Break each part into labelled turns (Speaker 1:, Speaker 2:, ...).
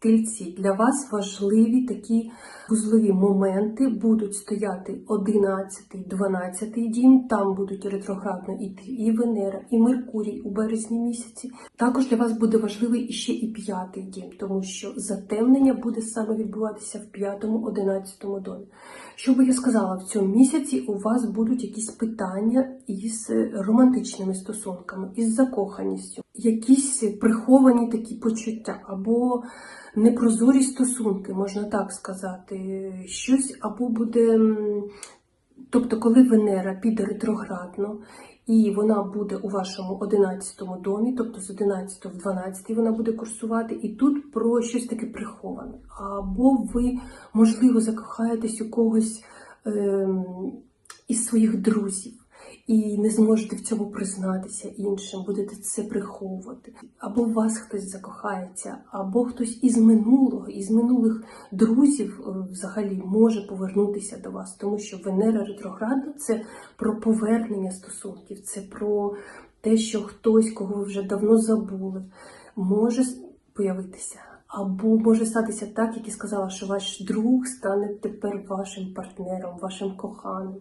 Speaker 1: Тельці, для вас важливі такі вузлові моменти будуть стояти 11, 12 дім, там будуть ретроградно іти і Венера, і Меркурій у березні місяці. Також для вас буде важливий іще і п'ятий дім, тому що затемнення буде саме відбуватися в п'ятому, одинадцятому домі. Що би я сказала, в цьому місяці у вас будуть якісь питання із романтичними стосунками, із закоханістю, якісь приховані такі почуття або непрозорі стосунки, можна так сказати, щось або буде. Тобто, коли Венера піде ретроградно, і вона буде у вашому 11 домі, тобто з 11 в 12 вона буде курсувати, і тут про щось таке приховане. Або ви, можливо, закохаєтесь у когось ем, із своїх друзів. І не зможете в цьому признатися іншим, будете це приховувати. Або в вас хтось закохається, або хтось із минулого, із минулих друзів е, взагалі може повернутися до вас, тому що Венера ретроградна це про повернення стосунків, це про те, що хтось, кого ви вже давно забули, може появитися. Або може статися так, як і сказала, що ваш друг стане тепер вашим партнером, вашим коханим.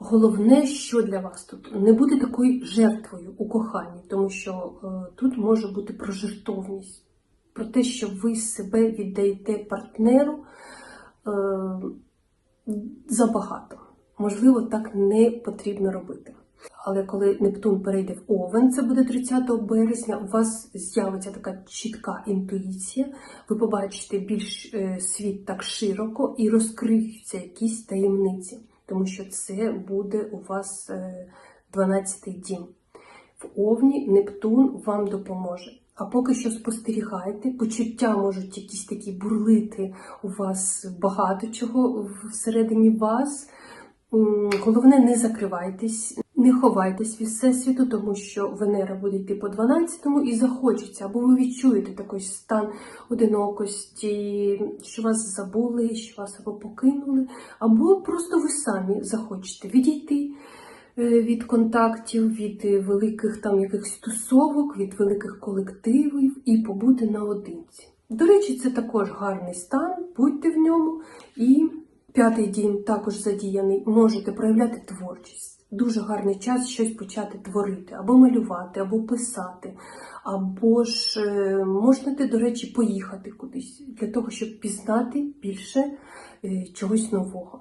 Speaker 1: Головне, що для вас тут не бути такою жертвою у коханні, тому що е, тут може бути про жертовність, про те, що ви себе віддаєте партнеру е, забагато. Можливо, так не потрібно робити. Але коли Нептун перейде в Овен, це буде 30 березня, у вас з'явиться така чітка інтуїція, ви побачите більш е, світ так широко і розкриються якісь таємниці, тому що це буде у вас 12-й дім. В Овні Нептун вам допоможе. А поки що спостерігайте, почуття можуть якісь такі бурлити у вас багато чого всередині вас. Головне, не закривайтесь, не ховайтесь від всесвіту, тому що Венера буде йти по 12-му і захочеться, або ви відчуєте такий стан одинокості, що вас забули, що вас або покинули, або просто ви самі захочете відійти е, від контактів, від великих там якихось тусовок, від великих колективів і побути наодинці. До речі, це також гарний стан, будьте в ньому і. П'ятий дім також задіяний. Можете проявляти творчість. Дуже гарний час щось почати творити, або малювати, або писати, або ж е, можете, до речі, поїхати кудись для того, щоб пізнати більше е, чогось нового.